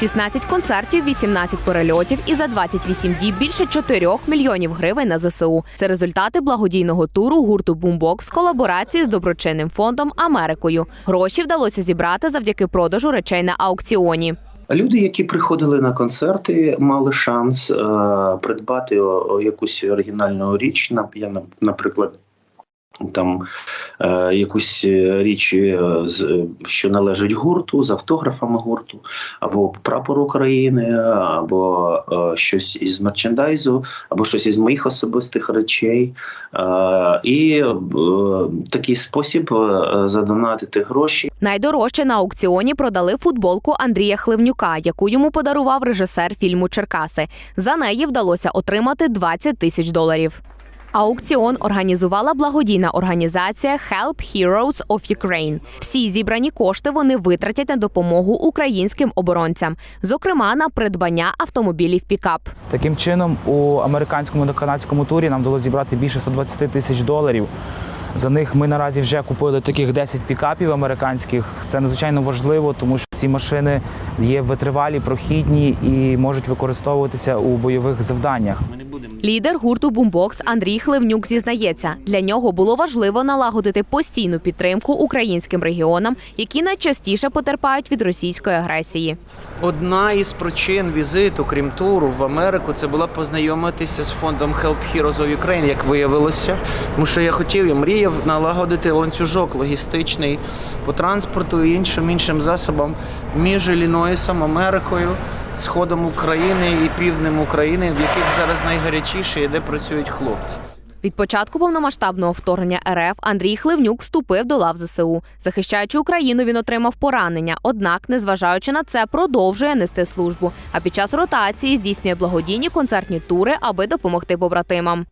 16 концертів, 18 перельотів і за 28 діб більше 4 мільйонів гривень на ЗСУ. Це результати благодійного туру гурту Бумбокс колаборації з доброчинним фондом Америкою. Гроші вдалося зібрати завдяки продажу речей на аукціоні. Люди, які приходили на концерти, мали шанс е, придбати якусь оригінальну річ. Я, на- наприклад, там е, якусь е, річ, е, е, що належить гурту, з автографами гурту, або прапор України, або е, щось із мерчендайзу, або щось із моїх особистих речей. Е, і е, такий спосіб задонатити гроші. Найдорожче на аукціоні продали футболку Андрія Хливнюка, яку йому подарував режисер фільму Черкаси. За неї вдалося отримати 20 тисяч доларів. Аукціон організувала благодійна організація Help Heroes of Ukraine. Всі зібрані кошти вони витратять на допомогу українським оборонцям, зокрема на придбання автомобілів пікап. Таким чином, у американському та канадському турі нам вдалося зібрати більше 120 тисяч доларів. За них ми наразі вже купили таких 10 пікапів американських. Це надзвичайно важливо, тому що ці машини є витривалі, прохідні і можуть використовуватися у бойових завданнях. Лідер гурту Бумбокс Андрій Хливнюк зізнається, для нього було важливо налагодити постійну підтримку українським регіонам, які найчастіше потерпають від російської агресії. Одна із причин візиту, крім туру в Америку, це була познайомитися з фондом Help Heroes of Ukraine, як виявилося. Тому що я хотів і мріяв налагодити ланцюжок логістичний по транспорту і іншим іншим засобам між Іллінойсом, Америкою, сходом України і півднем України, в яких зараз найгарячіше і де працюють хлопці. Від початку повномасштабного вторгнення РФ Андрій Хливнюк вступив до лав ЗСУ. Захищаючи Україну, він отримав поранення. Однак, незважаючи на це, продовжує нести службу. А під час ротації здійснює благодійні концертні тури, аби допомогти побратимам.